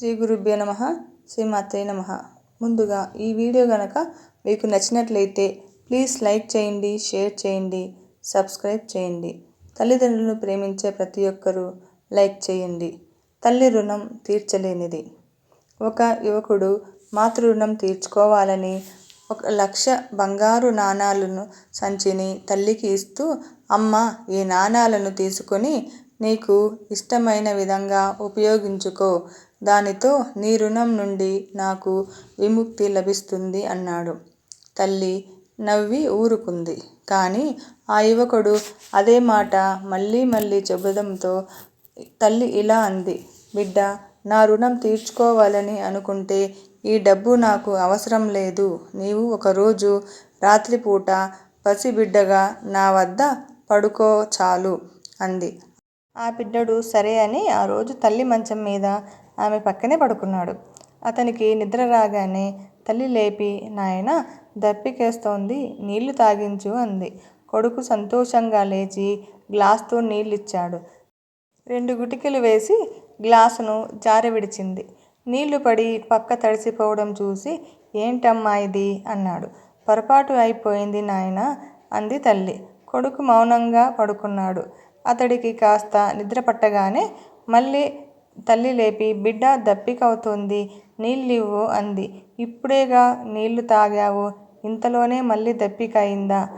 శ్రీ గురుభ్యో నమ శ్రీ మాత్రే నమ. ముందుగా ఈ వీడియో కనుక మీకు నచ్చినట్లయితే ప్లీజ్ లైక్ చేయండి షేర్ చేయండి సబ్స్క్రైబ్ చేయండి. తల్లిదండ్రులను ప్రేమించే ప్రతి ఒక్కరూ లైక్ చేయండి. తల్లి రుణం తీర్చలేనిది. ఒక యువకుడు మాతృ రుణం తీర్చుకోవాలని ఒక లక్ష బంగారు నాణాలను సంచిని తల్లికి ఇస్తూ అమ్మ ఈ నాణాలను తీసుకొని నీకు ఇష్టమైన విధంగా ఉపయోగించుకో. దానితో నీ రుణం నుండి నాకు విముక్తి లభిస్తుంది అన్నాడు. తల్లి నవ్వి ఊరుకుంది. కానీ ఆ యువకుడు అదే మాట మళ్ళీ మళ్ళీ చెబుదంతో తల్లి ఇలా అంది. బిడ్డ నా రుణం తీర్చుకోవాలని అనుకుంటే ఈ డబ్బు నాకు అవసరం లేదు. నీవు ఒకరోజు రాత్రిపూట పసిబిడ్డగా నా వద్ద పడుకో చాలు అంది. ఆ బిడ్డడు సరే అని ఆ రోజు తల్లి మంచం మీద ఆమె పక్కనే పడుకున్నాడు. అతనికి నిద్ర రాగానే తల్లి లేపి నాయన దప్పికేస్తోంది నీళ్ళు తాగించు అంది. కొడుకు సంతోషంగా లేచి గ్లాస్తో నీళ్ళిచ్చాడు. రెండు గుటికలు వేసి గ్లాసును జారవిడిచింది నీళ్ళు పడి పక్క తడిసిపోవడం చూసి ఏంటమ్మా ఇది? అన్నాడు. పొరపాటు అయిపోయింది నాయన అంది తల్లి. కొడుకు మౌనంగా పడుకున్నాడు. అతడికి కాస్త నిద్ర పట్టగానే మళ్ళీ తల్లి లేపి బిడ్డ దప్పికవుతోంది. నీళ్ళివ్వు అంది. ఇప్పుడేగా నీళ్ళు తాగావు? ఇంతలోనే మళ్ళీ దప్పిక అయిందా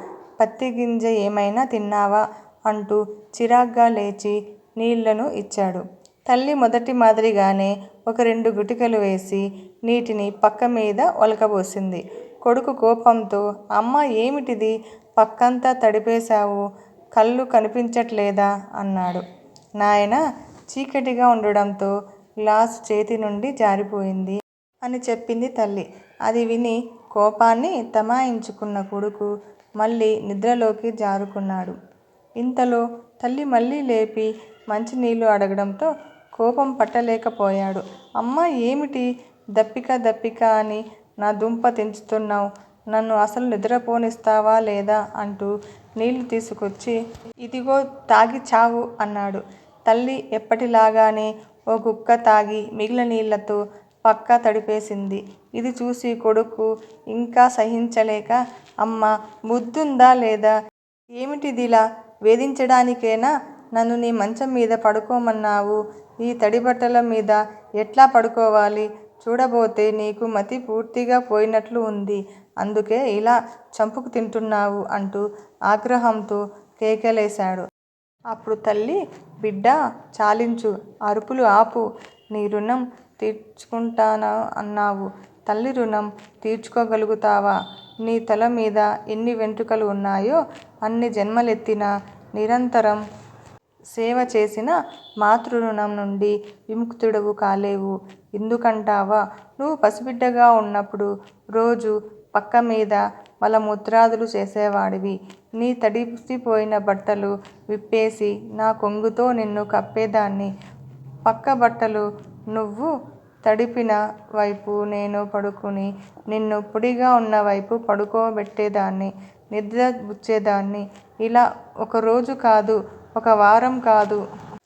పత్తిగింజ ఏమైనా తిన్నావా? అంటూ చిరాగ్గా లేచి నీళ్ళను ఇచ్చాడు. తల్లి మొదటి మాదిరిగానే ఒక రెండు గుటికలు వేసి నీటిని పక్క మీద ఒలకబోసింది. కొడుకు కోపంతో అమ్మ ఏమిటిది? పక్కంతా తడిపేశావు. కళ్ళు కనిపించట్లేదా? అన్నాడు. నాయనా చీకటిగా ఉండడంతో గ్లాసు చేతి నుండి జారిపోయింది అని చెప్పింది తల్లి. అది విని కోపాన్ని తమాయించుకున్న కొడుకు మళ్ళీ నిద్రలోకి జారుకున్నాడు. ఇంతలో తల్లి మళ్ళీ లేపి మంచినీళ్ళు అడగడంతో కోపం పట్టలేకపోయాడు. అమ్మ ఏమిటి? దప్పిక దప్పిక అని నా దుంప తెంచుతున్నావు. నన్ను అసలు నిద్రపోనిస్తావా లేదా? అంటూ నీళ్ళు తీసుకొచ్చి ఇదిగో తాగి చావు అన్నాడు. తల్లి ఎప్పటిలాగానే ఓ గుక్క తాగి మిగిలిన నీళ్ళతో పక్క తడిపేసింది. ఇది చూసి కొడుకు ఇంకా సహించలేక అమ్మ ముద్దుందా లేదా? ఏమిటిదిలా? వేధించడానికేనా? నన్ను నీ మంచం మీద పడుకోమన్నావు. ఈ తడిబట్టల మీద ఎట్లా పడుకోవాలి? చూడబోతే నీకు మతి పూర్తిగా పోయినట్లు ఉంది. అందుకే ఇలా చంపుకు తింటున్నావు అంటూ ఆగ్రహంతో కేకలేశాడు. అప్పుడు తల్లి బిడ్డ చాలించు అరుపులు ఆపు. నీ రుణం తీర్చుకుంటాను అన్నావు. తల్లి రుణం తీర్చుకోగలుగుతావా? నీ తల మీద ఎన్ని వెంట్రుకలు ఉన్నాయో అన్ని జన్మలెత్తినా నిరంతరం సేవ చేసిన మాతృరుణం నుండి విముక్తుడవు కాలేవు. ఎందుకంటావా? నువ్వు పసిబిడ్డగా ఉన్నప్పుడు రోజు పక్క మీద మలమూత్రాదులు చేసేవాడివి. నీ తడిసిపోయిన బట్టలు విప్పేసి నా కొంగుతో నిన్ను కప్పేదాన్ని. పక్క బట్టలు నువ్వు తడిపిన వైపు నేను పడుకుని నిన్ను పొడిగా ఉన్న వైపు పడుకోబెట్టేదాన్ని నిద్రపుచ్చేదాన్ని ఇలా ఒక రోజు కాదు ఒక వారం కాదు.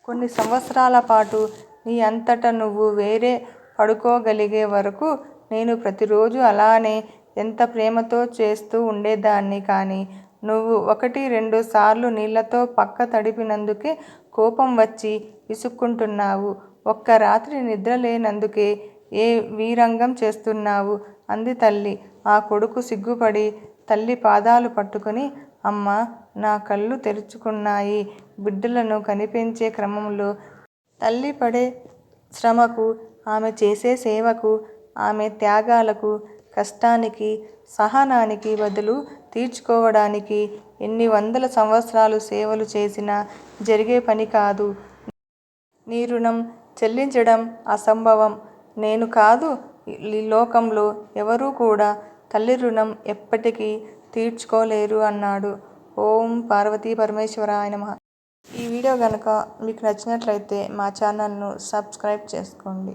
కొన్ని సంవత్సరాల పాటు నీ అంతట నువ్వు వేరే పడుకోగలిగే వరకు నేను ప్రతిరోజు అలానే ఎంత ప్రేమతో చేస్తూ ఉండేదాన్ని కానీ నువ్వు ఒకటి రెండు సార్లు నీళ్ళతో పక్క తడిపినందుకే కోపం వచ్చి విసుక్కుంటున్నావు. ఒక్క రాత్రి నిద్ర లేనందుకే ఏ వీరంగం చేస్తున్నావు? అంది తల్లి. ఆ కొడుకు సిగ్గుపడి తల్లి పాదాలు పట్టుకుని అమ్మ నా కళ్ళు తెరుచుకున్నాయి. బిడ్డలను కనిపెంచే క్రమంలో తల్లి పడే శ్రమకు ఆమె చేసే సేవకు ఆమె త్యాగాలకు కష్టానికి సహనానికి బదులు తీర్చుకోవడానికి ఎన్ని వందల సంవత్సరాలు సేవలు చేసినా జరిగే పని కాదు. నీ రుణం చెల్లించడం అసంభవం. నేను కాదు ఈ లోకంలో ఎవరూ కూడా తల్లి రుణం ఎప్పటికీ తీర్చుకోలేరు అన్నాడు. ఓం పార్వతీ పరమేశ్వరాయ నమః. ఈ వీడియో కనుక మీకు నచ్చినట్లయితే మా ఛానల్ను సబ్స్క్రైబ్ చేసుకోండి.